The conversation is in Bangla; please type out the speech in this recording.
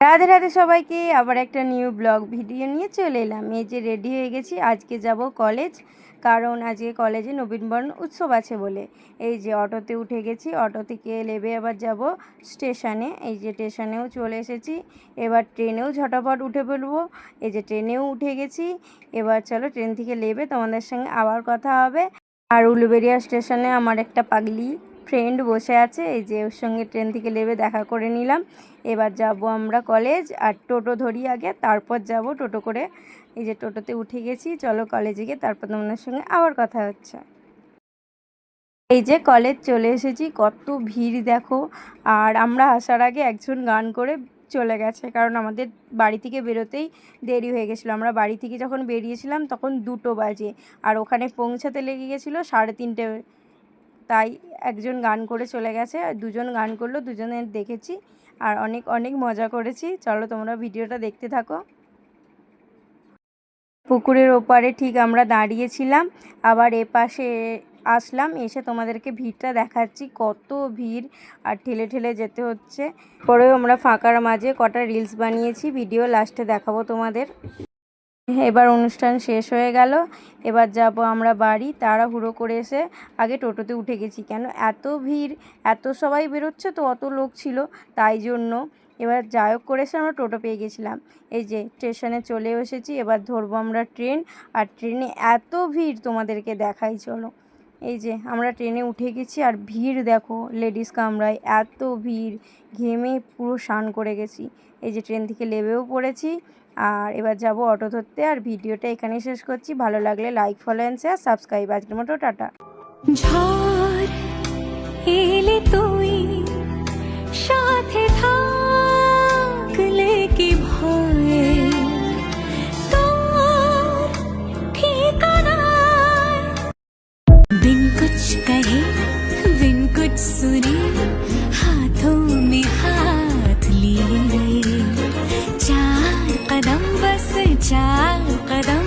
রাধে রাধে সবাইকে আবার একটা নিউ ব্লগ ভিডিও নিয়ে চলে এলাম। এই যে রেডি হয়ে গেছি, আজকে যাব কলেজ কারণ আজকে কলেজে নবীনবরণ উৎসব আছে বলে। এই যে অটোতে উঠে গেছি, অটো থেকে নেবে আবার যাব স্টেশনে এই যে স্টেশনেও চলে এসেছি, এবার ট্রেনেও ঝটাপট উঠে পড়ব। এই যে ট্রেনেও উঠে গেছি, এবার চলো ট্রেন থেকে নেবে তোমাদের সঙ্গে আবার কথা হবে। আর উলুবেরিয়া স্টেশনে আমার একটা পাগলি। ফ্রেন্ড বসে আছে, এই যে ওর সঙ্গে ট্রেন থেকে নেবে দেখা করে নিলাম। এবার যাব আমরা কলেজ আর টোটো ধরি আগে, তারপর যাব টোটো করে। এই যে টোটোতে উঠে গেছি, চলো কলেজে গিয়ে তারপর তোমাদের সঙ্গে আবার কথা হচ্ছে। এই যে কলেজ চলে এসেছি, কত ভিড় দেখো। আর আমরা আসার আগে একজন গান করে চলে গেছে, কারণ আমাদের বাড়ি থেকে বেরোতেই দেরি হয়ে গেছিল। আমরা বাড়ি থেকে যখন বেরিয়েছিলাম, তখন দুটো বাজে, আর ওখানে পৌঁছাতে লেগে গেছিল সাড়ে তিনটে তাই একজন গান করে চলে গেছে, আর দুজন গান করল দুজনের দেখেছি, আর অনেক অনেক মজা করেছি। চলো তোমরা ভিডিওটা দেখতে থাকো। পুকুরের ওপারে ঠিক আমরা দাঁড়িয়েছিলাম, আবার এপাশে আসলাম, এসে তোমাদেরকে ভিড়টা দেখাচ্ছি, কত ভিড়, আর ঠেলে ঠেলে যেতে হচ্ছে। পরেও আমরা ফাঁকার মাঝে কটা রিলস বানিয়েছি ভিডিও লাস্টে দেখাবো তোমাদের। এবার অনুষ্ঠান শেষ হয়ে গেল। এবার যাব আমরা বাড়ি। তাড়াহুড়ো করে এসে আগে টোটোতে উঠে গেছি। কেন? এত ভিড়, এত সবাই বেরোচ্ছে তো, অত লোক ছিল, তাই জন্য। এবার যাই হোক করে এসে আমরা টোটো পেয়ে গেছিলাম। এই যে, স্টেশনে চলে এসেছি। এবার ধরবো আমরা ট্রেন। আর ট্রেনে এত ভিড় তোমাদেরকে দেখাই, চলো। এই যে আমরা ট্রেনে উঠে গেছি আর ভিড় দেখো, লেডিস কামরায় এত ভিড়, ঘেমে পুরো স্নান করে গেছি। এই যে ট্রেন থেকে লেবেও পড়েছি আর এবার যাব অটো ধরতে আর ভিডিওটা এখানেই শেষ করছি। ভালো লাগলে like follow and share subscribe আজকের মতো টাটা। ঝড় trang قدم